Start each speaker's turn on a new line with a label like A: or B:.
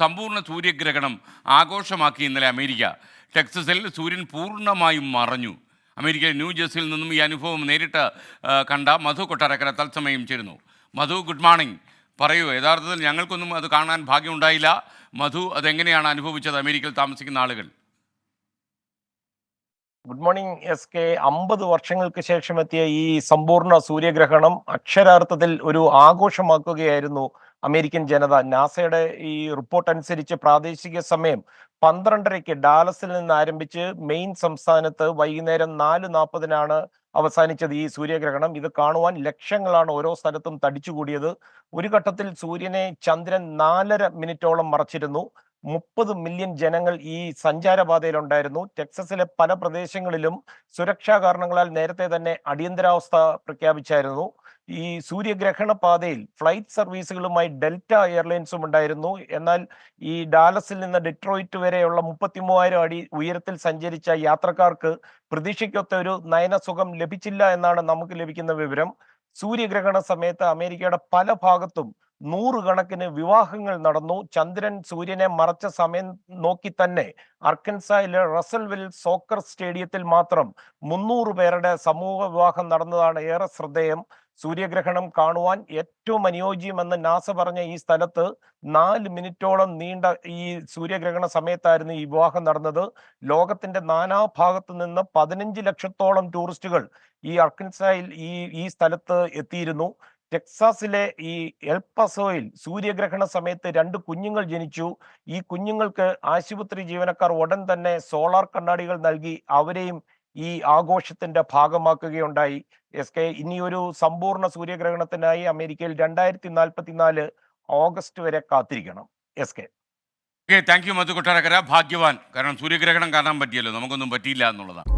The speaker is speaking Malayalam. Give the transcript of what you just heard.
A: സമ്പൂർണ സൂര്യഗ്രഹണം ആഘോഷമാക്കി ഇന്നലെ അമേരിക്ക. ടെക്സസിൽ സൂര്യൻ പൂർണമായും മറഞ്ഞു. അമേരിക്കയിലെ ന്യൂ ജേഴ്സിയിൽ നിന്നും ഈ അനുഭവം നേരിട്ട് കണ്ട മധു കൊട്ടാരക്കര തത്സമയം ചേരുന്നു. Madhu good morning. പറയൂ യഥാർത്ഥത്തിൽ ഞങ്ങൾക്കൊന്നും അത് കാണാൻ ഭാഗ്യമുണ്ടായില്ല. മധു അതെങ്ങനെയാണ് അനുഭവിച്ചത്? അമേരിക്കയിൽ താമസിക്കുന്ന ആളുകൾ.
B: ഗുഡ് മോർണിംഗ് എസ് കെ അമ്പത് വർഷങ്ങൾക്ക് ശേഷം എത്തിയ ഈ സമ്പൂർണ സൂര്യഗ്രഹണം അക്ഷരാർത്ഥത്തിൽ ഒരു ആഘോഷമാക്കുകയായിരുന്നു അമേരിക്കൻ ജനത. നാസയുടെ ഈ റിപ്പോർട്ട് അനുസരിച്ച് പ്രാദേശിക സമയം പന്ത്രണ്ടരയ്ക്ക് ഡാലസിൽ നിന്ന് ആരംഭിച്ച് മെയിൻ സംസ്ഥാനത്ത് വൈകുന്നേരം നാല് നാൽപ്പതിനാണ് അവസാനിച്ചത് ഈ സൂര്യഗ്രഹണം. ഇത് കാണുവാൻ ലക്ഷങ്ങളാണ് ഓരോ സ്ഥലത്തും തടിച്ചുകൂടിയത്. ഒരു ഘട്ടത്തിൽ സൂര്യനെ ചന്ദ്രൻ നാലര മിനിറ്റോളം മറച്ചിരുന്നു. മുപ്പത് മില്യൺ ജനങ്ങൾ ഈ സഞ്ചാരപാതയിലുണ്ടായിരുന്നു. ടെക്സസിലെ പല പ്രദേശങ്ങളിലും സുരക്ഷാ കാരണങ്ങളാൽ നേരത്തെ തന്നെ അടിയന്തരാവസ്ഥ പ്രഖ്യാപിച്ചായിരുന്നു. ഈ സൂര്യഗ്രഹണ പാതയിൽ ഫ്ലൈറ്റ് സർവീസുകളുമായി ഡെൽറ്റ എയർലൈൻസും ഉണ്ടായിരുന്നു. എന്നാൽ ഈ ഡാലസിൽ നിന്ന് ഡെട്രോയിറ്റ് വരെയുള്ള മുപ്പത്തി മൂവായിരം അടി ഉയരത്തിൽ സഞ്ചരിച്ച യാത്രക്കാർക്ക് പ്രതീക്ഷയ്ക്കൊത്ത ഒരു നയനസുഖം ലഭിച്ചില്ല എന്നാണ് നമുക്ക് ലഭിക്കുന്ന വിവരം. സൂര്യഗ്രഹണ സമയത്ത് അമേരിക്കയുടെ പല ഭാഗത്തും നൂറുകണക്കിന് വിവാഹങ്ങൾ നടന്നു. ചന്ദ്രൻ സൂര്യനെ മറച്ച സമയം നോക്കി തന്നെ അർക്കൻസായിലെ റസൽവിൽ സോക്കർ സ്റ്റേഡിയത്തിൽ മാത്രം മുന്നൂറ് പേരുടെ സമൂഹ വിവാഹം നടന്നതാണ് ഏറെ ശ്രദ്ധേയം. സൂര്യഗ്രഹണം കാണുവാൻ ഏറ്റവും അനുയോജ്യമെന്ന് നാസ പറഞ്ഞ ഈ സ്ഥലത്ത് നാല് മിനിറ്റോളം നീണ്ട ഈ സൂര്യഗ്രഹണ സമയത്തായിരുന്നു ഈ വിവാഹം നടന്നത്. ലോകത്തിന്റെ നാനാഭാഗത്തു നിന്ന് പതിനഞ്ച് ലക്ഷത്തോളം ടൂറിസ്റ്റുകൾ ഈ അർക്കൻസായിൽ ഈ ഈ സ്ഥലത്ത് എത്തിയിരുന്നു. ടെക്സാസിലെ ഈ എൽപസോയിൽ സൂര്യഗ്രഹണ സമയത്ത് രണ്ട് കുഞ്ഞുങ്ങൾ ജനിച്ചു. ഈ കുഞ്ഞുങ്ങൾക്ക് ആശുപത്രി ജീവനക്കാർ ഉടൻ തന്നെ സോളാർ കണ്ണാടികൾ നൽകി അവരെയും ഈ ആഘോഷത്തിന്റെ ഭാഗമാക്കുകയുണ്ടായി. എസ് കെ ഇനിയൊരു സമ്പൂർണ സൂര്യഗ്രഹണത്തിനായി അമേരിക്കയിൽ രണ്ടായിരത്തി നാൽപ്പത്തിനാല് ഓഗസ്റ്റ് വരെ കാത്തിരിക്കണം. S K.
A: Okay thank you Madhu Kottarakkara ഭാഗ്യവാൻ. കാരണം സൂര്യഗ്രഹണം കാണാൻ പറ്റിയല്ലോ. നമുക്കൊന്നും പറ്റിയില്ല എന്നുള്ളതാണ്.